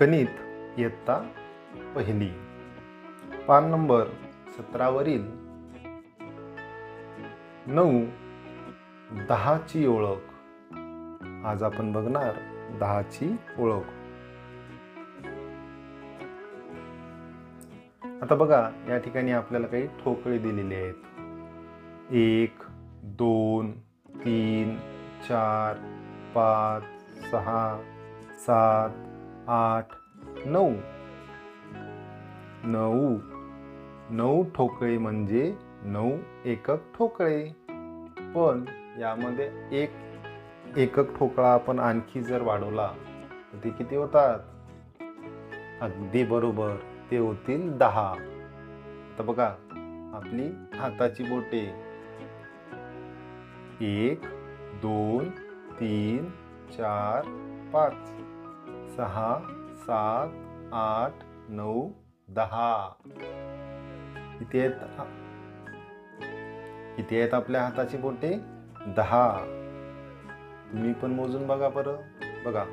गणित इयत्ता पहिली. पान नंबर सतरावरील. नऊ दहाची ओळख. आज आपण बघणार दहाची ओळख. आता बघा या ठिकाणी आपल्याला काही ठोकळे दिलेले आहेत. एक दोन तीन चार पाच सहा सात आठ नऊ. नऊ. नऊ ठोकळे म्हणजे नऊ एकक ठोकळे. पण यामध्ये एक एकक ठोकळा आपण आणखी जर वाढवला तर ते किती होतात? अगदी बरोबर ते होतील दहा. आता बघा आपली हाताची बोटे. एक दोन तीन चार पाच. सहा सात आठ नऊ दहा. किती आहेत किती आहेत आपल्या हाताची बोटे. दहा. तुम्ही पण मोजून बघा बरं. बघा.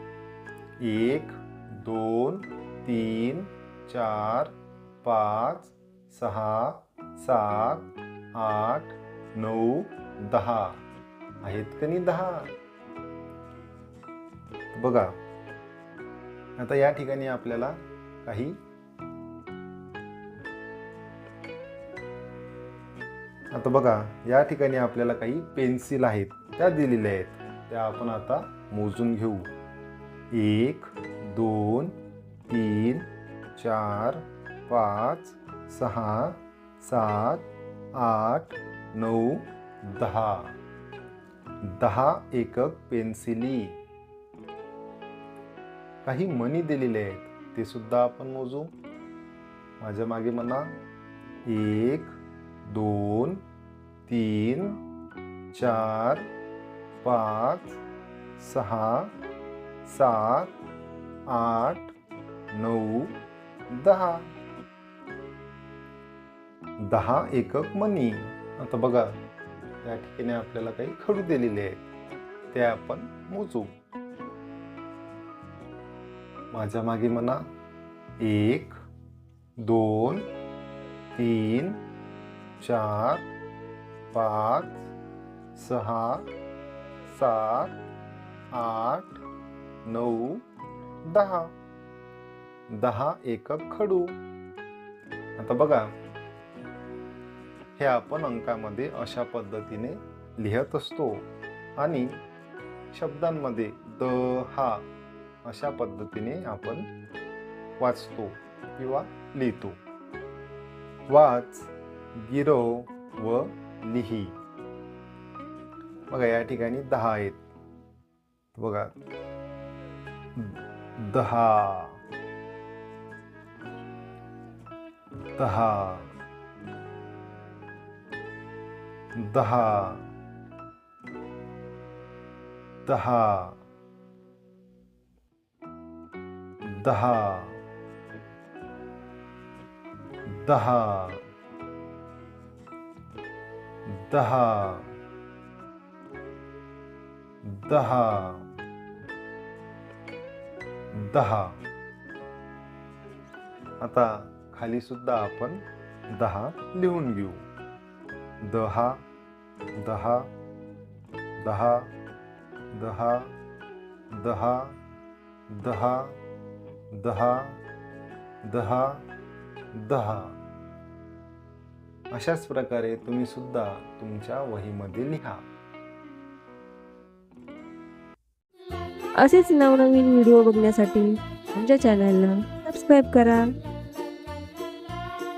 एक दोन तीन चार पाच सहा सात आठ नऊ दहा. आहेत का नाही दहा? बघा. आता या ठिकाणी आपल्याला काही आता बघा या ठिकाणी आपल्याला काही पेन्सिल आहेत. त्या दिलेल्या आहेत. त्या आपण आता मोजून घेऊ. एक दोन तीन चार पाच सहा सात आठ नऊ दहा. दहा एकक पेन्सिली. काही मनी दिलेले आहेत ते सुद्धा आपण मोजू. माझ्या मागे म्हणा एक दोन तीन चार पाच सहा सात आठ नऊ दहा. दहा एकक मनी आता बघा या ठिकाणी आपल्याला काही खडू दिलेले आहेत ते आपण मोजू. माझ्या मागे म्हणा. एक दोन तीन चार पाच सहा सात आठ नऊ दहा. दहा एकक खडू. आता बघा. हे आपण अंकामध्ये अशा पद्धतीने लिहत असतो आणि शब्दांमध्ये द हा अशा पद्धतीने आपण वाचतो किंवा लिहितो. वाच गिरो व लिही. बघा या ठिकाणी दहा आहेत. बघा. दहा. दहा. दहा. दहा. दहा. दहा. दहा. दहा. दहा. आता खाली सुद्धा आपण दहा लिहून घेऊ. दहा दहा दहा दहा दहा दहा दहा दहा दहा. अशाच प्रकारे तुम्ही सुद्धा तुमच्या वहीमध्ये लिहा. असेच नवनवीन व्हिडिओ बघण्यासाठी आमच्या चॅनलला सबस्क्राईब करा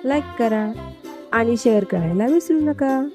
लाईक करा आणि शेअर करायला विसरू नका.